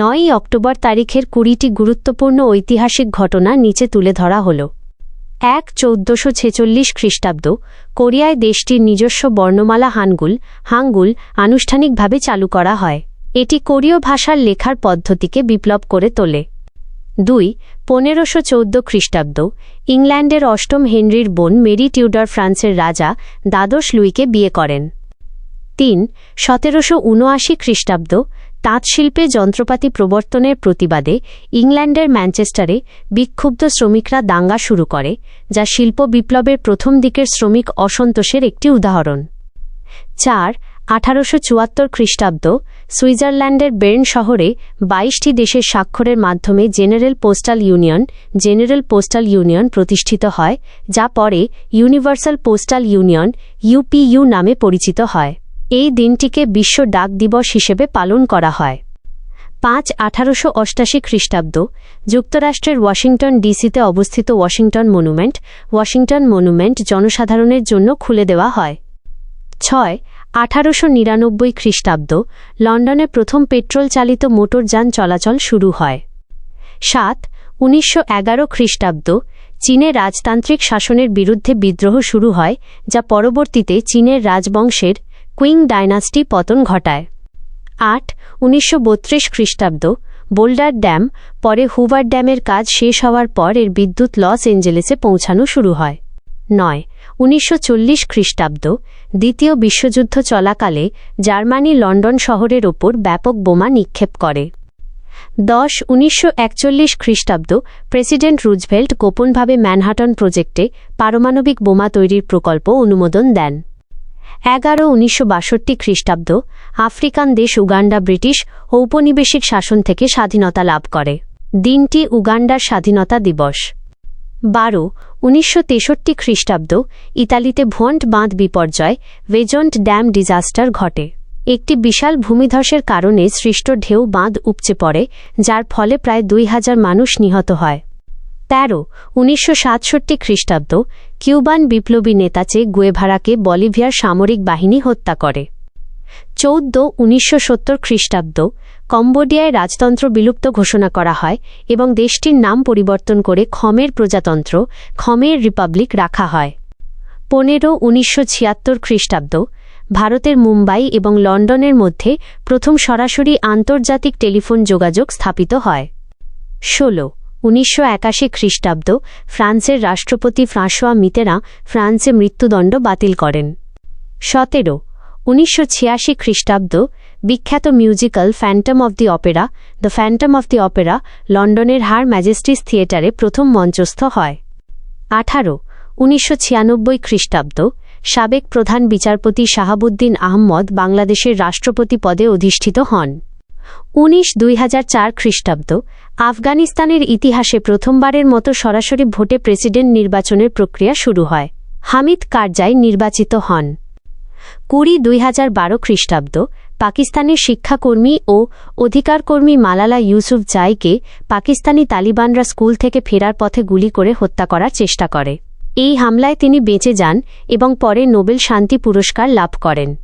নয়ই অক্টোবর তারিখের কুড়িটি গুরুত্বপূর্ণ ঐতিহাসিক ঘটনা নিচে তুলে ধরা হল। এক চৌদ্দশো ছেচল্লিশ খ্রিস্টাব্দ, কোরিয়ায় দেশটির নিজস্ব বর্ণমালা হানগুল হাঙ্গুল আনুষ্ঠানিকভাবে চালু করা হয়। এটি কোরীয় ভাষার লেখার পদ্ধতিকে বিপ্লব করে তোলে। দুই পনেরোশো চৌদ্দ খ্রিস্টাব্দ, ইংল্যান্ডের অষ্টম হেনরির বোন মেরি টিউডার ফ্রান্সের রাজা দ্বাদশ লুইকে বিয়ে করেন। তিন সতেরোশো উনআশি খ্রিস্টাব্দ তাঁতশিল্পে যন্ত্রপাতি প্রবর্তনের প্রতিবাদে ইংল্যান্ডের ম্যানচেস্টারে বিক্ষুব্ধ শ্রমিকরা দাঙ্গা শুরু করে, যা শিল্প বিপ্লবের প্রথম দিকের শ্রমিক অসন্তোষের একটি উদাহরণ। চার, আঠারোশো চুয়াত্তর খ্রিস্টাব্দ, সুইজারল্যান্ডের বের্ন শহরে বাইশটি দেশের স্বাক্ষরের মাধ্যমে general postal union, general postal union প্রতিষ্ঠিত হয়, যা পরে ইউনিভার্সাল পোস্টাল ইউনিয়ন, ইউপিইউ নামে পরিচিত হয়। এই দিনটিকে বিশ্ব ডাক দিবস হিসেবে পালন করা হয়। পাঁচ আঠারোশো অষ্টাশি খ্রিস্টাব্দ, যুক্তরাষ্ট্রের ওয়াশিংটন ডিসিতে অবস্থিত ওয়াশিংটন মনুমেন্ট ওয়াশিংটন মনুমেন্ট জনসাধারণের জন্য খুলে দেওয়া হয়। ছয় আঠারোশো নিরানব্বই খ্রিস্টাব্দ, লন্ডনে প্রথম পেট্রোল চালিত মোটরযান চলাচল শুরু হয়। সাত উনিশশো এগারো খ্রিস্টাব্দ, চীনে রাজতান্ত্রিক শাসনের বিরুদ্ধে বিদ্রোহ শুরু হয়, যা পরবর্তীতে চীনের রাজবংশের কুইং ডাইনাস্টি পতন ঘটায়। আট, উনিশশো খ্রিস্টাব্দ, বোল্ডার ড্যাম, পরে হুভার ড্যামের কাজ শেষ হওয়ার পর এর বিদ্যুৎ লস এঞ্জেলেসে পৌঁছানো শুরু হয়। নয়, উনিশশো খ্রিস্টাব্দ, দ্বিতীয় বিশ্বযুদ্ধ চলাকালে জার্মানি লন্ডন শহরের ওপর ব্যাপক বোমা নিক্ষেপ করে। দশ, উনিশশো খ্রিস্টাব্দ, প্রেসিডেন্ট রুজভেল্ট গোপনভাবে ম্যানহাটন প্রজেক্টে পারমাণবিক বোমা তৈরির প্রকল্প অনুমোদন দেন। এগারো উনিশশো বাষট্টি খ্রিস্টাব্দ, আফ্রিকান দেশ উগান্ডা ব্রিটিশ ঔপনিবেশিক শাসন থেকে স্বাধীনতা লাভ করে। দিনটি উগান্ডার স্বাধীনতা দিবস। বারো উনিশশো তেষট্টি খ্রিস্টাব্দ, ইতালিতে ভোন্ট বাঁধ বিপর্যয়, ভেজন্ট ড্যাম ডিজাস্টার ঘটে। একটি বিশাল ভূমিধসের কারণে সৃষ্ট ঢেউ বাঁধ উপচে পড়ে, যার ফলে প্রায় দুই হাজার মানুষ নিহত হয়। তেরো উনিশশো সাতষট্টি খ্রিস্টাব্দ কিউবান বিপ্লবী নেতা চে গুয়েভারাকে বলিভিয়ার সামরিক বাহিনী হত্যা করে। চৌদ্দ, উনিশশো সত্তর খ্রিস্টাব্দ কম্বোডিয়ায় রাজতন্ত্র বিলুপ্ত ঘোষণা করা হয় এবং দেশটির নাম পরিবর্তন করে খমের প্রজাতন্ত্র, খমের রিপাবলিক রাখা হয়। পনেরো, উনিশশো ছিয়াত্তর খ্রিস্টাব্দ ভারতের মুম্বাই এবং লন্ডনের মধ্যে প্রথম সরাসরি আন্তর্জাতিক টেলিফোন যোগাযোগ স্থাপিত হয়। ষোলো উনিশশো একাশি খ্রিস্টাব্দ ফ্রান্সের রাষ্ট্রপতি ফ্রাঁসোয়া মিতেরা ফ্রান্সে মৃত্যুদণ্ড বাতিল করেন। সতেরো, উনিশশো ছিয়াশি খ্রিস্টাব্দ বিখ্যাত musical phantom of the opera, the phantom of the opera লন্ডনের হার ম্যাজেস্টিস থিয়েটারে প্রথম মঞ্চস্থ হয়। আঠারো, উনিশশো ছিয়ানব্বই খ্রিস্টাব্দ সাবেক প্রধান বিচারপতি শাহাবুদ্দিন আহম্মদ বাংলাদেশের রাষ্ট্রপতি পদে অধিষ্ঠিত হন। উনিশ, দুই হাজার চার খ্রিস্টাব্দ আফগানিস্তানের ইতিহাসে প্রথমবারের মতো সরাসরি ভোটে প্রেসিডেন্ট নির্বাচনের প্রক্রিয়া শুরু হয়। হামিদ কারজাই নির্বাচিত হন। কুড়ি দুই হাজার বারো খ্রিস্টাব্দ পাকিস্তানের শিক্ষাকর্মী ও অধিকারকর্মী মালালা ইউসুফ জাইকে পাকিস্তানি তালিবানরা স্কুল থেকে ফেরার পথে গুলি করে হত্যা করার চেষ্টা করে। এই হামলায় তিনি বেঁচে যান এবং পরে নোবেল শান্তি পুরস্কার লাভ করেন।